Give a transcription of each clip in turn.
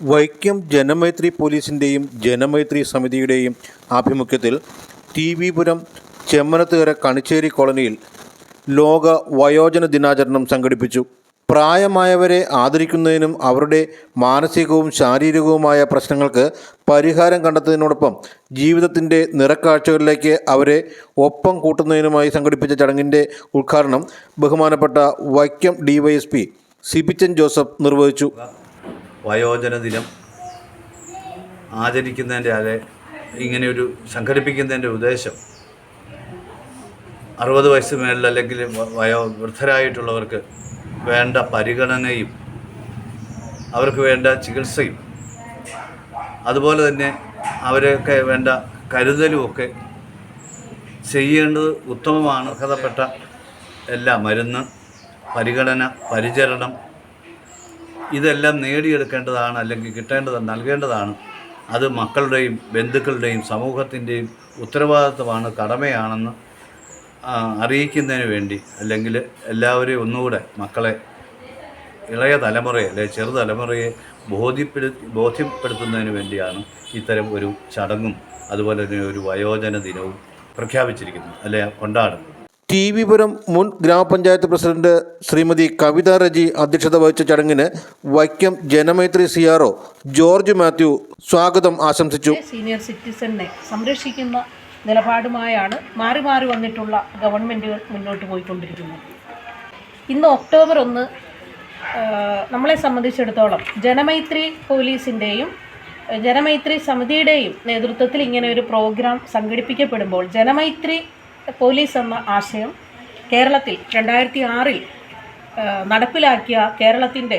വൈക്കം ജനമൈത്രി പോലീസിന്റെയും ജനമൈത്രി സമിതിയുടെയും ആഭിമുഖ്യത്തിൽ ടി വി പുരം ചെമ്മനത്തുകര കണിച്ചേരി കോളനിയിൽ ലോക വയോജന ദിനാചരണം സംഘടിപ്പിച്ചു. പ്രായമായവരെ ആദരിക്കുന്നതിനും അവരുടെ മാനസികവും ശാരീരികവുമായ പ്രശ്നങ്ങൾക്ക് പരിഹാരം കണ്ടെത്തുന്നതിനോടൊപ്പം ജീവിതത്തിന്റെ നിറക്കാഴ്ചകളിലേക്ക് അവരെ ഒപ്പം കൂട്ടുന്നതിനുമായി സംഘടിപ്പിച്ച ചടങ്ങിന്റെ ഉദ്ഘാടനം ബഹുമാനപ്പെട്ട വൈക്കം ഡിവൈഎസ്പി സിബിച്ചൻ ജോസഫ് നിർവഹിച്ചു. വയോജന ദിനം ആചരിക്കുന്നതിന്റെ അതെ ഇങ്ങനെയൊരു സംഘടിപ്പിക്കുന്നതിന്റെ ഉദ്ദേശം. അറുപത് വയസ്സ് മേളിൽ അല്ലെങ്കിൽ വയോ വൃദ്ധരായിട്ടുള്ളവർക്ക് വേണ്ട പരിഗണനയും അവർക്ക് വേണ്ട ചികിത്സയും അതുപോലെ തന്നെ അവരൊക്കെ വേണ്ട കരുതലും ഒക്കെ ചെയ്യേണ്ടത് ഉത്തമമാണ് അർഹതപ്പെട്ട എല്ലാ മരുന്ന് പരിഗണന പരിചരണം ഇതെല്ലാം നേടിയെടുക്കേണ്ടതാണ് അല്ലെങ്കിൽ കിട്ടേണ്ടത് നൽകേണ്ടതാണ്. അത് മക്കളുടെയും ബന്ധുക്കളുടെയും സമൂഹത്തിന്റെയും ഉത്തരവാദിത്വമാണ് കടമയാണെന്ന് അറിയിക്കുന്നതിന് വേണ്ടി. അല്ലെങ്കിൽ എല്ലാവരെയും ഒന്നുകൂടെ മക്കളെ ഇളയ തലമുറയെ അല്ലെങ്കിൽ ചെറുതലമുറയെ ബോധ്യപ്പെടു ബോധ്യപ്പെടുത്തുന്നതിന് വേണ്ടിയാണ് ഇത്തരം ഒരു ചടങ്ങും അതുപോലെ തന്നെ ഒരു വയോജന ദിനവും പ്രഖ്യാപിച്ചിരിക്കുന്നത് അല്ലെ കൊണ്ടാടുന്നത്. ടി വി പുരം മുൻ ഗ്രാമപഞ്ചായത്ത് പ്രസിഡന്റ് ശ്രീമതി കവിത റജി അധ്യക്ഷത വഹിച്ച ചടങ്ങിന് വൈക്കം ജനമൈത്രി സി ആർ ജോർജ് മാത്യു സ്വാഗതം ആശംസിച്ചു. സീനിയർ സിറ്റിസണിനെ സംരക്ഷിക്കുന്ന നിലപാടുമായാണ് മാറി മാറി വന്നിട്ടുള്ള ഗവൺമെന്റുകൾ മുന്നോട്ട് പോയിക്കൊണ്ടിരിക്കുന്നത്. ഇന്ന് ഒക്ടോബർ ഒന്ന് നമ്മളെ സംബന്ധിച്ചിടത്തോളം ജനമൈത്രി പോലീസിന്റെയും ജനമൈത്രി സമിതിയുടെയും നേതൃത്വത്തിൽ ഇങ്ങനെ ഒരു പ്രോഗ്രാം സംഘടിപ്പിക്കപ്പെടുമ്പോൾ ജനമൈത്രി പോലീസ് എന്ന ആശയം കേരളത്തിൽ രണ്ടായിരത്തി ആറിൽ നടപ്പിലാക്കിയ കേരളത്തിന്റെ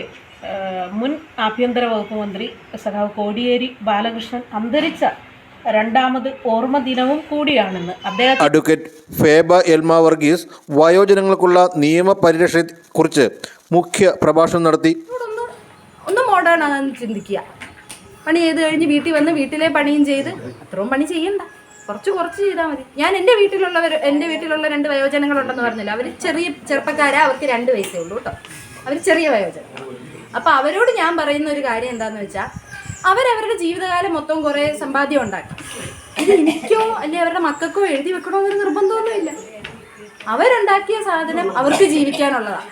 മുൻ ആഭ്യന്തര വകുപ്പ് മന്ത്രി സഖാവ് കോടിയേരി ബാലകൃഷ്ണൻ അന്തരിച്ച രണ്ടാമത് ഓർമ്മ ദിനവും കൂടിയാണെന്ന് അദ്ദേഹം അഡ്വക്കേറ്റ് ഫേബ എൽമ വർഗീസ് വയോജനങ്ങൾക്കുള്ള നിയമപരിരക്ഷയെക്കുറിച്ച് മുഖ്യ പ്രഭാഷണം നടത്തി. ഒന്ന് ഒന്ന് മോഡേൺ ആണെന്ന് ചിന്തിക്കുക. പണി ചെയ്ത് കഴിഞ്ഞ് വീട്ടിൽ വന്ന് വീട്ടിലെ പണിയും ചെയ്ത് അത്രയും പണി ചെയ്യണ്ട. കുറച്ച് കുറച്ച് ചെയ്താൽ മതി. ഞാൻ എന്റെ വീട്ടിലുള്ളവർ എന്റെ വീട്ടിലുള്ള രണ്ട് വയോജനങ്ങളുണ്ടെന്ന് പറഞ്ഞില്ല. അവർ ചെറിയ ചെറുപ്പക്കാരാ അവർക്ക് രണ്ട് വയസ്സേ ഉള്ളൂ കേട്ടോ. അവർ ചെറിയ വയോജനം. അപ്പോൾ അവരോട് ഞാൻ പറയുന്ന ഒരു കാര്യം എന്താണെന്ന് വെച്ചാൽ അവരവരുടെ ജീവിതകാലം മൊത്തം കുറേ സമ്പാദ്യം ഉണ്ടാക്കി. ഇത് എനിക്കോ അല്ലെങ്കിൽ അവരുടെ മക്കൾക്കോ എഴുതി വെക്കണോ എന്നൊരു നിർബന്ധമൊന്നുമില്ല അവരുണ്ടാക്കിയ സാധനം അവർക്ക് ജീവിക്കാനുള്ളതാണ്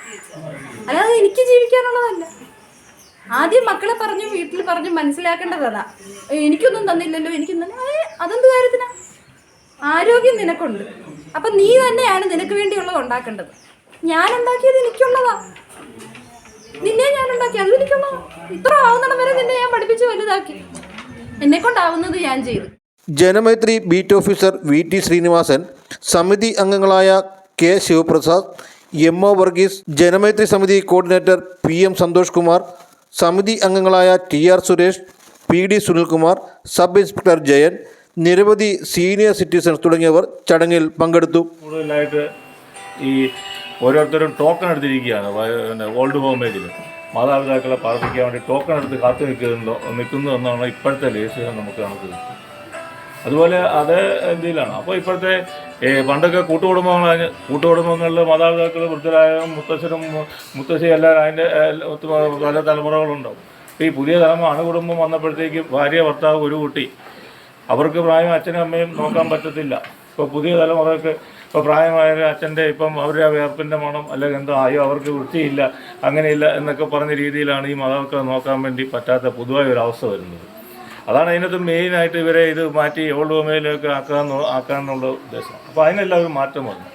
അല്ലാതെ എനിക്ക് ജീവിക്കാനുള്ളതല്ല. ആദ്യം മക്കളെ പറഞ്ഞു വീട്ടിൽ പറഞ്ഞു മനസ്സിലാക്കേണ്ടത് എനിക്കൊന്നും തന്നില്ലല്ലോ എനിക്കൊന്നും തന്നെ അതെന്ത് കാര്യത്തിനാ? ആരോഗ്യം നിനക്കുണ്ട്. അപ്പം നീ തന്നെയാണ് നിനക്ക് വേണ്ടിയുള്ളത് ഉണ്ടാക്കേണ്ടത്. ഞാൻ ഉണ്ടാക്കിയത് എനിക്കുള്ളതാ. നിന്നെ ഞാൻ ഉണ്ടാക്കി അതും എനിക്കുള്ളതാ. ഇത്ര ആവുന്നിടം വരെ നിന്നെ ഞാൻ പഠിപ്പിച്ച് വലുതാക്കി. എന്നെ കൊണ്ടാവുന്നത് ഞാൻ ചെയ്തു. Janamaithri beat officer V T Srinivasan സമിതി അംഗങ്ങളായ K Sivaprasad M O Varghese Janamaithri സമിതി coordinator P M Santhosh Kumar സമിതി അംഗങ്ങളായ T R Suresh P D Sunilkumar sub inspector Jayan നിരവധി സീനിയർ സിറ്റിസൺസ് തുടങ്ങിയവർ ചടങ്ങിൽ പങ്കെടുത്തു. കൂടുതലായിട്ട് ഈ ഓരോരുത്തരും ടോക്കൺ എടുത്തിരിക്കുകയാണ്. ഓൾഡ് ഹോമേജിൽ മാതാപിതാക്കളെ പാർപ്പിക്കാൻ വേണ്ടി ടോക്കൺ എടുത്ത് കാത്തു നിൽക്കുന്നുണ്ടോ നിൽക്കുന്നു എന്നാണ് ഇപ്പോഴത്തെ ലേസ് നമുക്ക് നമുക്ക് അതുപോലെ അത് എന്തിലാണ്? അപ്പോൾ ഇപ്പോഴത്തെ പണ്ടൊക്കെ കൂട്ടുകുടുംബങ്ങളാണ് കൂട്ടുകുടുംബങ്ങളിൽ മാതാപിതാക്കൾ വൃദ്ധരായ മുത്തശ്ശനും മുത്തശ്ശി എല്ലാവരും അതിന്റെ പല തലമുറകളുണ്ടാവും. ഈ പുതിയ തലമുറ അണുകുടുംബം വന്നപ്പോഴത്തേക്ക് ഭാര്യ ഭർത്താവ് ഒരു കുട്ടി. അവർക്ക് പ്രായം അച്ഛനും അമ്മയും നോക്കാൻ പറ്റത്തില്ല. ഇപ്പോൾ പുതിയ തലമുറയ്ക്ക് ഇപ്പോൾ പ്രായമായ അച്ഛന്റെ ഇപ്പം അവരുടെ വേർപ്പിന്റെ മണം അല്ലെങ്കിൽ എന്തോ ആയോ അവർക്ക് വൃത്തിയില്ല അങ്ങനെയില്ല എന്നൊക്കെ പറഞ്ഞ രീതിയിലാണ് ഈ മാതാക്കളെ നോക്കാൻ വേണ്ടി പറ്റാത്ത പൊതുവായ ഒരു അവസ്ഥ വരുന്നത്. അതാണ് അതിനകത്ത് മെയിനായിട്ട് ഇവരെ ഇത് മാറ്റി ഓൾഡ് ഹോമിലൊക്കെ ആക്കാൻ ആക്കാന്നുള്ള ഉദ്ദേശം. അപ്പോൾ അതിനെല്ലാം ഒരു മാറ്റം വന്നു.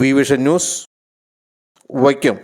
V vision news Vaikom.